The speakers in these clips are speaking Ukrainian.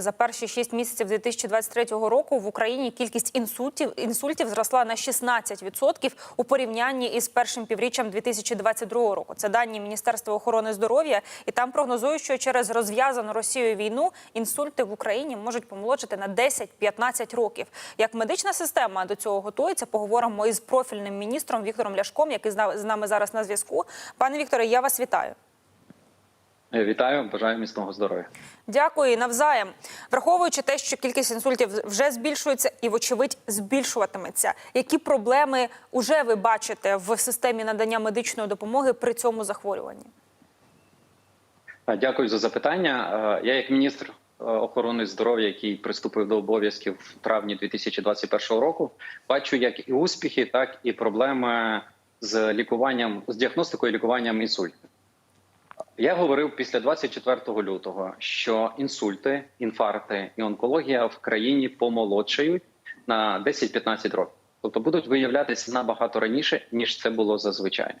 За перші 6 місяців 2023 року в Україні кількість інсультів інсультів зросла на 16% у порівнянні із першим півріччям 2022 року. Це дані Міністерства охорони здоров'я, і там прогнозують, що через розв'язану Росією війну інсульти в Україні можуть помолодшити на 10-15 років. Як медична система до цього готується, поговоримо із профільним міністром Віктором Ляшком, який з нами зараз на зв'язку. Пане Вікторе, я вас вітаю. Е, Вітаю, бажаю міцного здоров'я. Дякую і навзаєм. Враховуючи те, що кількість інсультів вже збільшується і, вочевидь, збільшуватиметься. Які проблеми уже ви бачите в системі надання медичної допомоги при цьому захворюванні? Е, Дякую за запитання. Е, Я, як міністр охорони здоров'я, який приступив до обов'язків в травні 2021 року, бачу як і успіхи, так і проблеми з лікуванням, з діагностикою і лікуванням інсультів. Я говорив після 24 лютого, що інсульти, інфаркти і онкологія в країні помолодшають на 10-15 років, тобто будуть виявлятися набагато раніше ніж це було зазвичай.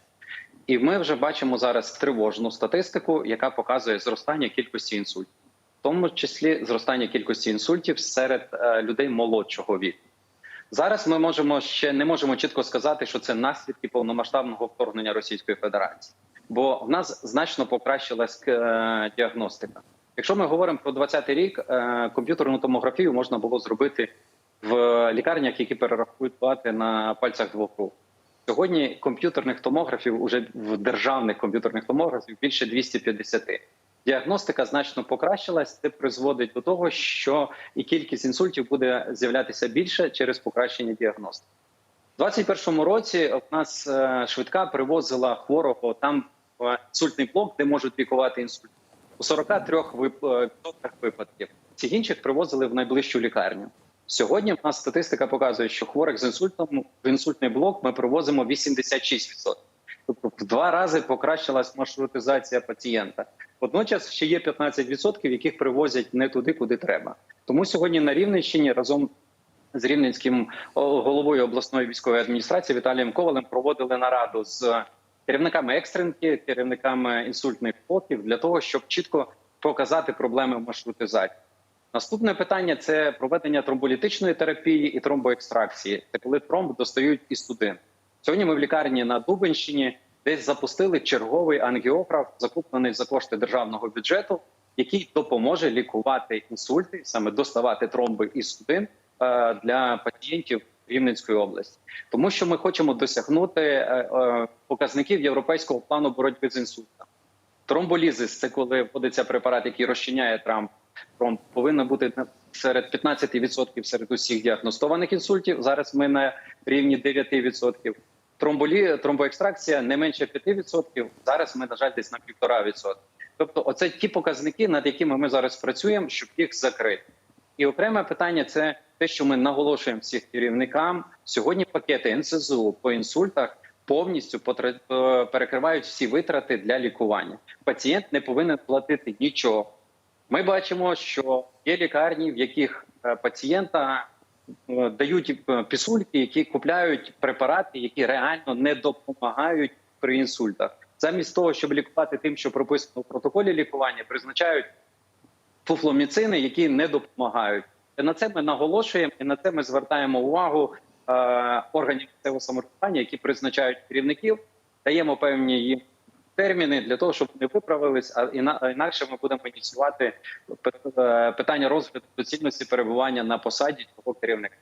І ми вже бачимо зараз тривожну статистику, яка показує зростання кількості інсультів, в тому числі зростання кількості інсультів серед е, людей молодшого віку. Зараз ми можемо ще не можемо чітко сказати, що це наслідки повномасштабного вторгнення Російської Федерації, бо в нас значно покращилась е, діагностика. Якщо ми говоримо про 2020 рік, е, комп'ютерну томографію можна було зробити в лікарнях, які перерахують плати на пальцях двох рук. Сьогодні комп'ютерних томографів уже в державних комп'ютерних томографів більше 250. Діагностика значно покращилась. Це призводить до того, що і кількість інсультів буде з'являтися більше через покращення діагностики. У 2021 році у нас е, швидка привозила хворого там в інсультний блок, де можуть лікувати інсульт. У 43 вип- е, випадків. Всіх інших привозили в найближчу лікарню. Сьогодні в нас статистика показує, що хворих з інсультом в інсультний блок ми привозимо 86%. Тобто в два рази покращилась маршрутизація пацієнта. Водночас ще є 15%, яких привозять не туди, куди треба. Тому сьогодні на Рівненщині разом з рівненським головою обласної військової адміністрації Віталієм Ковалем проводили нараду з керівниками екстренки, керівниками інсультних блоків для того, щоб чітко показати проблеми маршрутизації. Наступне питання це проведення тромболітичної терапії і тромбоекстракції. Це коли тромб достають із судин. Сьогодні ми в лікарні на Дубенщині десь запустили черговий ангіограф, закуплений за кошти державного бюджету, який допоможе лікувати інсульти, саме доставати тромби із судин для пацієнтів Рівненської області, тому що ми хочемо досягнути е, е, показників європейського плану боротьби з інсультом. Тромболізис це коли вводиться препарат, який розчиняє травм. Тромб повинно бути серед 15% серед усіх діагностованих інсультів. Зараз ми на рівні 9%. Тромболі, тромбоекстракція не менше 5%. Зараз ми, на жаль, десь на 1,5%. Тобто, оце ті показники, над якими ми зараз працюємо, щоб їх закрити. І окреме питання це те, що ми наголошуємо всіх керівникам. Сьогодні пакети НСЗУ по інсультах повністю е, перекривають всі витрати для лікування. Пацієнт не повинен платити нічого. Ми бачимо, що є лікарні, в яких е, пацієнта е, дають пісульки, які купляють препарати, які реально не допомагають при інсультах. Замість того, щоб лікувати тим, що прописано в протоколі лікування, призначають фуфломіцини, які не допомагають. І на це ми наголошуємо, і на це ми звертаємо увагу е, органів місцевого самоврядування, які призначають керівників, даємо певні їм терміни для того, щоб вони виправились, а іна- а інакше ми будемо ініціювати е, питання розгляду доцільності перебування на посаді цього керівника.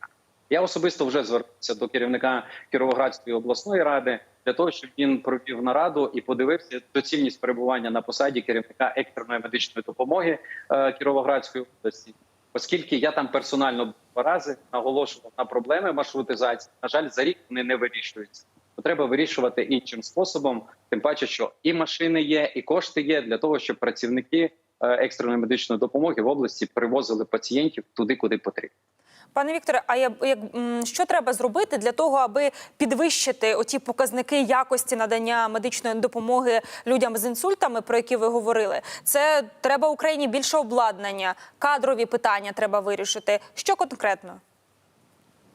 Я особисто вже звернувся до керівника Кіровоградської обласної ради для того, щоб він провів нараду і подивився доцільність перебування на посаді керівника екстреної медичної допомоги е, Кіровоградської області, оскільки я там персонально два рази наголошував на проблеми маршрутизації. На жаль, за рік вони не вирішуються. То треба вирішувати іншим способом, тим паче, що і машини є, і кошти є для того, щоб працівники е, екстреної медичної допомоги в області привозили пацієнтів туди, куди потрібно. Пане Вікторе, а я- як що треба зробити для того, аби підвищити оті показники якості надання медичної допомоги людям з інсультами, про які ви говорили? Це треба Україні більше обладнання, кадрові питання треба вирішити. Що конкретно?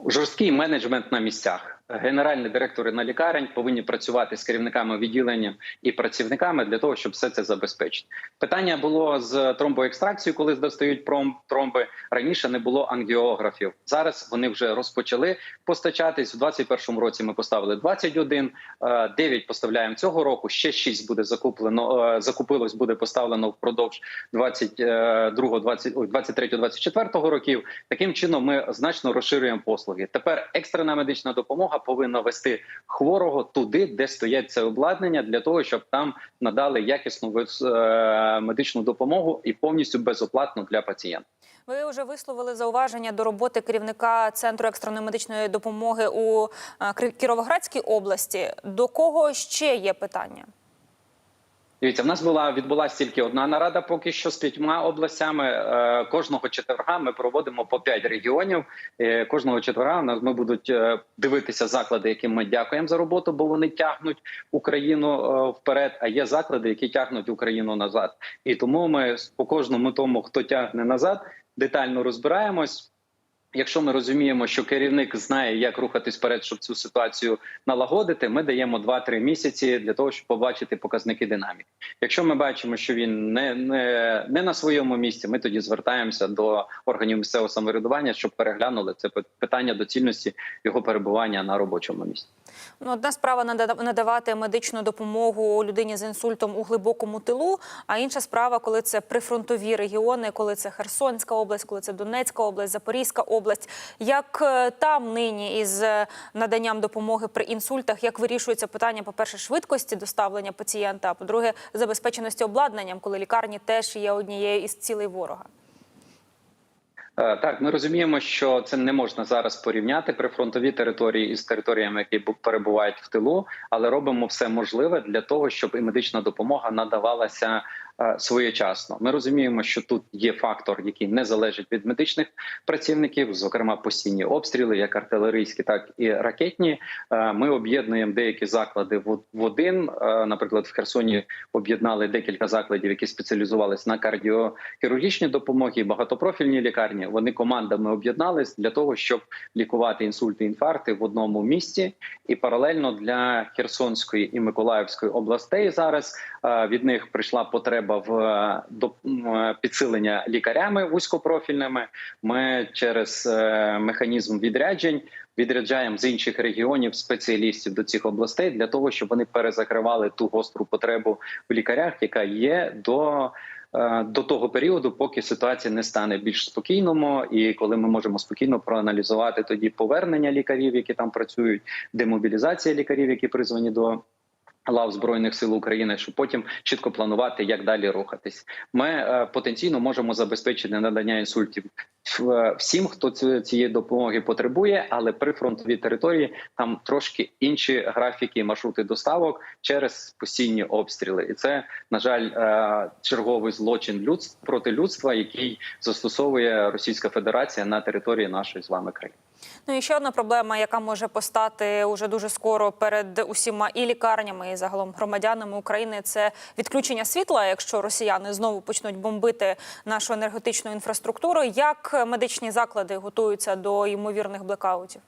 жорсткий менеджмент на місцях. Генеральні директори на лікарень повинні працювати з керівниками відділення і працівниками для того, щоб все це забезпечити. Питання було з тромбоекстракцією, коли достають тромби. Раніше не було ангіографів. Зараз вони вже розпочали постачатись. У 2021 році ми поставили 21, е, 9 поставляємо цього року. Ще 6 буде закуплено. е, Закупилось буде поставлено впродовж 22, 20, ой, 23, 24 років. Таким чином ми значно розширюємо послуги. Тепер екстрена медична допомога повинна вести хворого туди, де стоять це обладнання, для того, щоб там надали якісну е, медичну допомогу і повністю безоплатно для пацієнта. Ви вже висловили зауваження до роботи керівника центру екстреної медичної допомоги у е, Кіровоградській області. До кого ще є питання? Дивіться, в нас була відбулася тільки одна нарада, поки що з п'ятьма областями. Е, Кожного четверга ми проводимо по п'ять регіонів. Е, Кожного четверга нас ми будуть е, дивитися заклади, яким ми дякуємо за роботу, бо вони тягнуть Україну вперед. А є заклади, які тягнуть Україну назад. І тому ми по кожному тому, хто тягне назад, детально розбираємось. Якщо ми розуміємо, що керівник знає, як рухатись вперед, щоб цю ситуацію налагодити, ми даємо 2-3 місяці для того, щоб побачити показники динаміки. Якщо ми бачимо, що він не, не, не на своєму місці, ми тоді звертаємося до органів місцевого самоврядування, щоб переглянули це питання доцільності його перебування на робочому місці. Ну, одна справа нада- надавати медичну допомогу людині з інсультом у глибокому тилу, а інша справа, коли це прифронтові регіони, коли це Херсонська область, коли це Донецька область, Запорізька область. Як е, там нині із е, наданням допомоги при інсультах, як вирішується питання, по-перше, швидкості доставлення пацієнта, а по-друге, забезпеченості обладнанням, коли лікарні теж є однією із цілей ворога? Е, Так, ми розуміємо, що це не можна зараз порівняти прифронтові території із територіями, які перебувають в тилу, але робимо все можливе для того, щоб і медична допомога надавалася своєчасно. Ми розуміємо, що тут є фактор, який не залежить від медичних працівників, зокрема постійні обстріли, як артилерійські, так і ракетні. Е, Ми об'єднуємо деякі заклади в один. Е, Наприклад, в Херсоні об'єднали декілька закладів, які спеціалізувалися на кардіохірургічній допомогі, багатопрофільні лікарні. Вони командами об'єднались для того, щоб лікувати інсульти, інфаркти в одному місці. І паралельно для Херсонської і Миколаївської областей зараз е, від них прийшла потреба в е, до- е, підсилення лікарями вузькопрофільними. Ми через е, механізм відряджень відряджаємо з інших регіонів спеціалістів до цих областей для того, щоб вони перезакривали ту гостру потребу в лікарях, яка є до. е, До того періоду, поки ситуація не стане більш спокійному, і коли ми можемо спокійно проаналізувати тоді повернення лікарів, які там працюють, демобілізація лікарів, які призвані до лав збройних сил України, щоб потім чітко планувати, як далі рухатись. Ми е, потенційно можемо забезпечити надання інсультів всім, хто цієї допомоги потребує, але при фронтовій території там трошки інші графіки, маршрути доставок через постійні обстріли, і це на жаль е, черговий злочин людств проти людства, який застосовує Російська Федерація на території нашої з вами країни. Ну і ще одна проблема, яка може постати уже дуже скоро перед усіма і лікарнями, і загалом громадянами України, це відключення світла. Якщо росіяни знову почнуть бомбити нашу енергетичну інфраструктуру, як медичні заклади готуються до ймовірних блекаутів?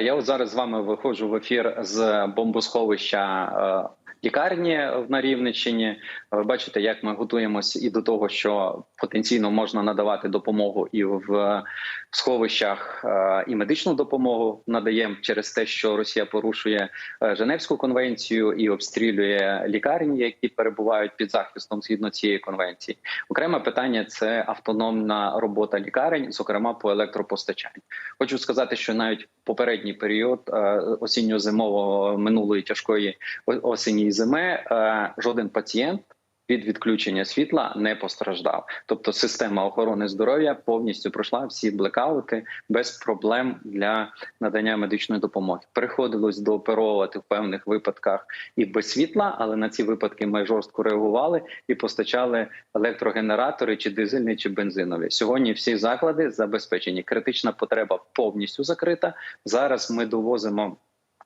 Я от зараз з вами виходжу в ефір з бомбосховища е, лікарні на Рівненщині. Ви бачите, як ми готуємось і до того, що потенційно можна надавати допомогу і в сховищах, е, і медичну допомогу надаємо через те, що Росія порушує е, Женевську конвенцію і обстрілює лікарні, які перебувають під захистом згідно цієї конвенції. Окреме питання це автономна робота лікарень, зокрема по електропостачанню. Хочу сказати, що навіть попередній період е, осінньо-зимового минулої тяжкої осені і е, жоден пацієнт. Від відключення світла не постраждав, тобто система охорони здоров'я повністю пройшла всі блекаути без проблем для надання медичної допомоги. Приходилось дооперовувати в певних випадках і без світла, але на ці випадки ми жорстко реагували і постачали електрогенератори, чи дизельні, чи бензинові. Сьогодні всі заклади забезпечені. Критична потреба повністю закрита. Зараз ми довозимо.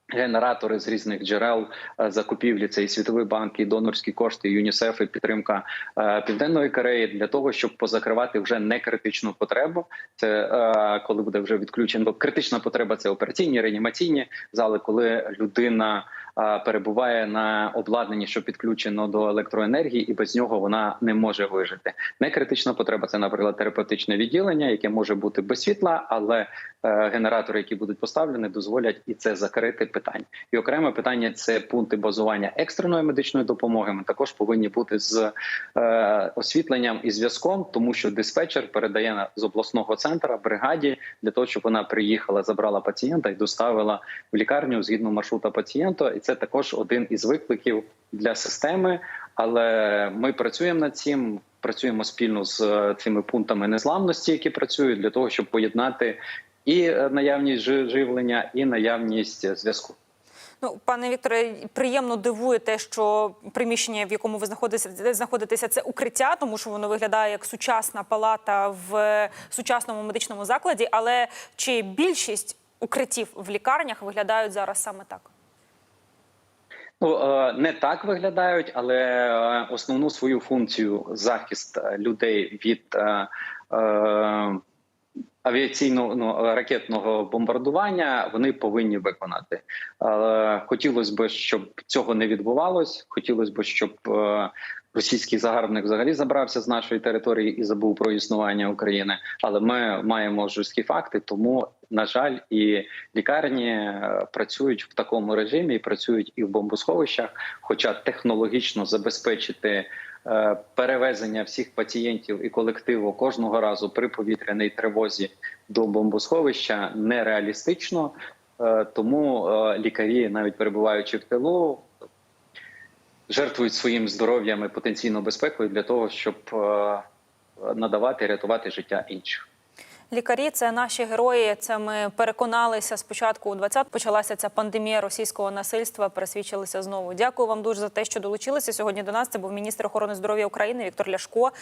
Генератори з різних джерел е, закупівлі це і світовий банк, і донорські кошти, і ЮНІСЕФ, і підтримка е, південної Кореї для того, щоб позакривати вже не критичну потребу. Це е, коли буде вже відключено. Критична потреба це операційні реанімаційні зали, коли людина перебуває на обладнанні, що підключено до електроенергії, і без нього вона не може вижити. Не критична потреба це, наприклад, терапевтичне відділення, яке може бути без світла, але е, генератори, які будуть поставлені, дозволять і це закрити питання. І окреме питання це пункти базування екстреної медичної допомоги. Ми також повинні бути з е, освітленням і зв'язком, тому що диспетчер передає з обласного центру бригаді для того, щоб вона приїхала, забрала пацієнта і доставила в лікарню згідно маршрута пацієнта. Це також один із викликів для системи. Але ми працюємо над цим. Працюємо спільно з е, цими пунктами незламності, які працюють для того, щоб поєднати і е, наявність живлення, і наявність е, зв'язку. Ну, пане Вікторе, приємно дивує те, що приміщення, в якому ви знаходитеся, знаходитеся, це укриття, тому що воно виглядає як сучасна палата в сучасному медичному закладі. Але чи більшість укриттів в лікарнях виглядають зараз саме так? Ну е, не так виглядають, але е, основну свою функцію захист е, людей від авіаційного ну, ракетного бомбардування вони повинні виконати. Хотілося б, щоб цього не відбувалось. Хотілося б, щоб російський загарбник взагалі забрався з нашої території і забув про існування України. Але ми маємо жорсткі факти, тому на жаль, і лікарні е, працюють в такому режимі, і працюють і в бомбосховищах. Хоча технологічно забезпечити е, перевезення всіх пацієнтів і колективу кожного разу при повітряній тривозі до бомбосховища нереалістично. Е, Тому лікарі, навіть перебуваючи в тилу, жертвують своїм здоров'ям і потенційною безпекою для того, щоб е, надавати рятувати життя інших. Лікарі це наші герої. Це ми переконалися спочатку у 20 почалася ця пандемія російського насильства. Пересвідчилися знову. Дякую вам дуже за те, що долучилися сьогодні до нас. Це був міністр охорони здоров'я України Віктор Ляшко.